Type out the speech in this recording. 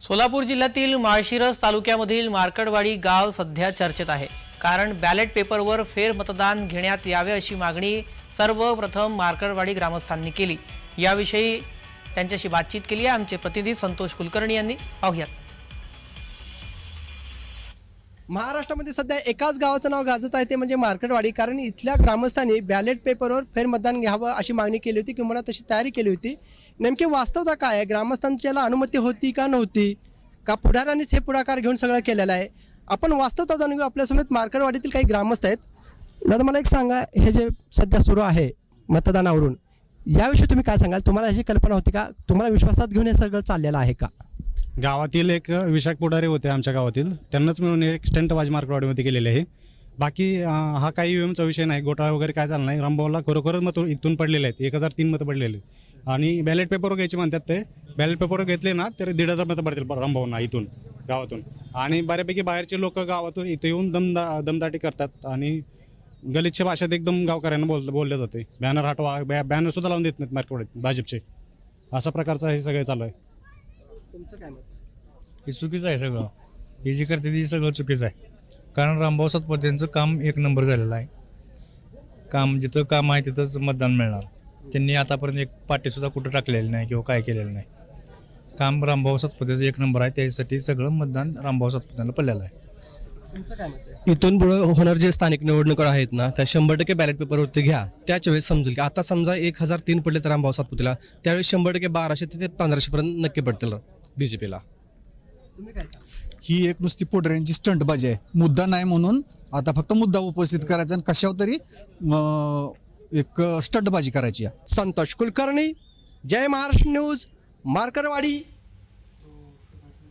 सोलापूर जिल्ह्यातील माळशिरस तालुक्यामधील मार्कडवाडी गाव सध्या चर्चेत आहे. कारण बॅलेट पेपरवर फेरमतदान घेण्यात यावे अशी मागणी सर्वप्रथम मार्कडवाडी ग्रामस्थांनी केली. याविषयी त्यांच्याशी बातचीत केली आहे आमचे प्रतिनिधी संतोष कुलकर्णी यांनी. पाहुयात. महाराष्ट्रामध्ये सध्या एकाच गावाचं नाव गाजत आहे ते म्हणजे मार्केटवाडी. कारण इथल्या ग्रामस्थांनी बॅलेट पेपरवर फेरमतदान घ्यावं अशी मागणी केली होती किंवा तशी तयारी केली होती. नेमकी वास्तवता काय आहे? ग्रामस्थांच्याला अनुमती होती का नव्हती? का पुढाऱ्यांनीच हे पुढाकार घेऊन सगळं केलेलं आहे? आपण वास्तवता जाणून घेऊ. आपल्यासमोर मार्केटवाडीतील काही ग्रामस्थ आहेत. दादा मला एक सांगा हे जे सध्या सुरू आहे मतदानावरून याविषयी तुम्ही काय सांगाल? तुम्हाला याची कल्पना होती का? तुम्हाला विश्वासात घेऊन हे सगळं चाललेलं आहे का? गावातील एक विशाख पुढारे होते आमच्या गावातील. त्यांनाच मिळून एक स्टंट वाज मार्कवाडीमध्ये केलेले आहे. बाकी हा काही ईव्हीएमचा विषय नाही. घोटाळा वगैरे काय झाला नाही. रामभाऊला खरोखरच मत इथून पडलेले आहेत. एक हजार तीन मतं पडलेले आहेत. आणि बॅलेट पेपर घ्यायचे म्हणतात ते. बॅलेट पेपर घेतले ना तर दीड हजार मतं पडतील रामभाऊंना इथून गावातून. आणि बऱ्यापैकी बाहेरचे लोक गावातून इथे येऊन दमदा दमदाटी करतात. आणि गलिच्छ भाषेत एकदम गावकऱ्यांना बोल बोलले जाते. बॅनर हटवा बॅ बॅनरसुद्धा लावून देत नाहीत मार्केटवाडीत भाजपचे. अशा प्रकारचं हे सगळे चालू आहे. तुमचं काय मत? हे चुकीचं आहे सगळं. हे जे करते ते सगळं चुकीचं आहे. कारण रामभाऊ सातपुतेंचं काम एक नंबर झालेलं आहे. काम जिथं काम आहे तिथंच मतदान मिळणार. त्यांनी आतापर्यंत एक पाटीसुद्धा कुठं टाकलेलं नाही किंवा काय केलेलं नाही. काम रामभाऊ सातपुतेचं एक नंबर आहे. त्यासाठी सगळं मतदान रामभाऊ सातपुतेला पडलेलं आहे. तुमचं काय मत आहे? इथून पुढे होणार जे स्थानिक निवडणुका आहेत ना त्या शंभर टक्के बॅलेट पेपरवरती घ्या. त्याच वेळेस समजेल की आता समजा एक हजार तीन पडले तर रामभाऊ सातपुतीला त्यावेळेस शंभर टक्के बाराशे ते पंधराशे पर्यंत नक्की पडतील बीजेपीला तुम्ही काय सांगा ही एक नुसती पोटऱ्यांची स्टंटबाजी आहे. मुद्दा नाही म्हणून आता फक्त मुद्दा उपस्थित करायचा आणि कशावर तरी अं, एक स्टंटबाजी करायची आहे. संतोष कुलकर्णी जय महाराष्ट्र न्यूज मार्करवाडी.